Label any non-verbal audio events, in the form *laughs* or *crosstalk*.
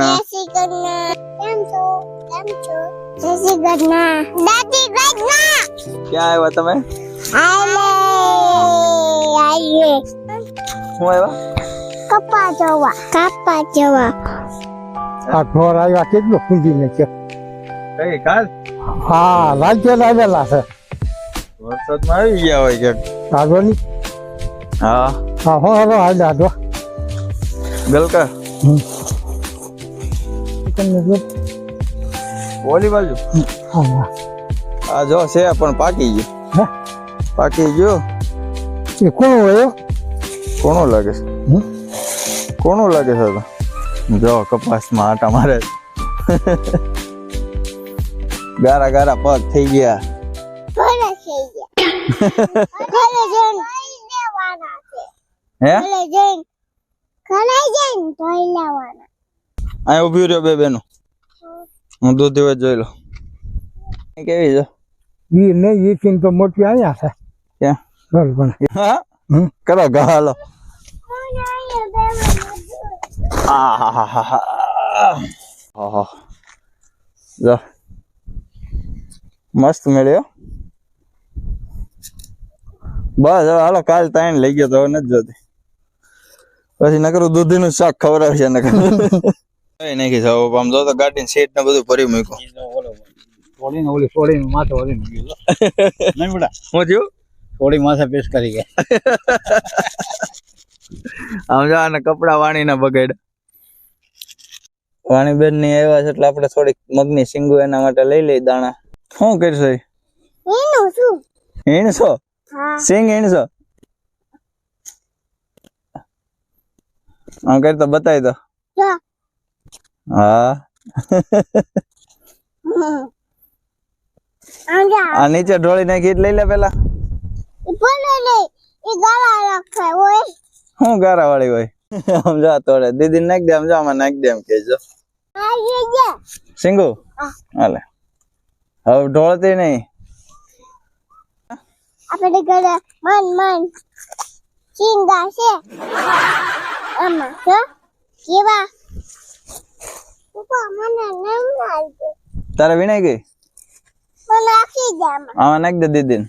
જય શ્રી કૃષ્ણ કેમ છો કેમ છો જય શ્રી કૃષ્ણ દાદી કૃષ્ણ ક્યાં આવ્યા તમે આલે આઈએ હું આવ્યા કપા જવા કપા જવા આ ઢોર આવ્યા કેટલું ખુંદીને છે કઈ કાલ હા રાજ્ય લાવેલા છે વરસાદમાં આવી ગયા હોય ક્યાંક કાગોની હા હા હો હરો હાલ્યા દો ગલકા તમને બાજુ? આ જો છે પણ પાકી ગયો. હે? પાકી ગયો? એ કોણ હોય કોણો લાગે છે? કોણો લાગે છે જો કપાસમાં આટા મારે ગારા ગારા પગ થઈ ગયા. ઘરે થઈ ગયા? ઘરે લેવાના હે? ઘરે જઈને ઘરે જઈને ધોઈ લેવાના અહીં ઊભી રહ્યો બે બેનો. હું દૂધ દિવસ જોઈ લો કેવી છે? ઈ નહીં ઈ ચીન તો મોટી અહીંયા છે. ક્યાં? હા? કરો અહીંયા. જો. મસ્ત મળ્યો. બસ હવે હાલો કાલ તાણ લઈ ગયો તો નથી જોતી. પછી નકરું દૂધી નું શાક ખવડાવશે નકર. નાખી છે? આમ જો તો ગાડી સીટ ને બધું ભરી મૂક્યું. થોડીને ઓલી થોડીને માથે ઓલી *laughs* નહીં બેટા. હું થયું? થોડી માથે પેશ કરી ગયા. *laughs* આમ જો આને કપડા વાણી ના બગાડ વાણી બેનની આવ્યા છે એટલે આપણે થોડીક મગની સિંગુ એના માટે લઈ લઈ દાણા. શું કરશો ઈ? એનું શું ઈણસો હા. સિંગ ઈણસો આમ કરી બતાવી દો. હા. આ નીચે ઢોળી નાખી એટલે લઈ લે પેલા. શું ગારા વાળી હોય? આમ જા તોડે. દીદી નાખી દે આમ જા આમાં નાખ દે એમ કેજો સિંગુ. હાલે. હવે ઢોળતી નહીં. આપણે ઘરે મન મન ચીંગા છે. આમાં કેવા પપ્પા મને નહીં લાગે તારે વિનાઈ ગઈ? આમાં. નાખ દે દીદી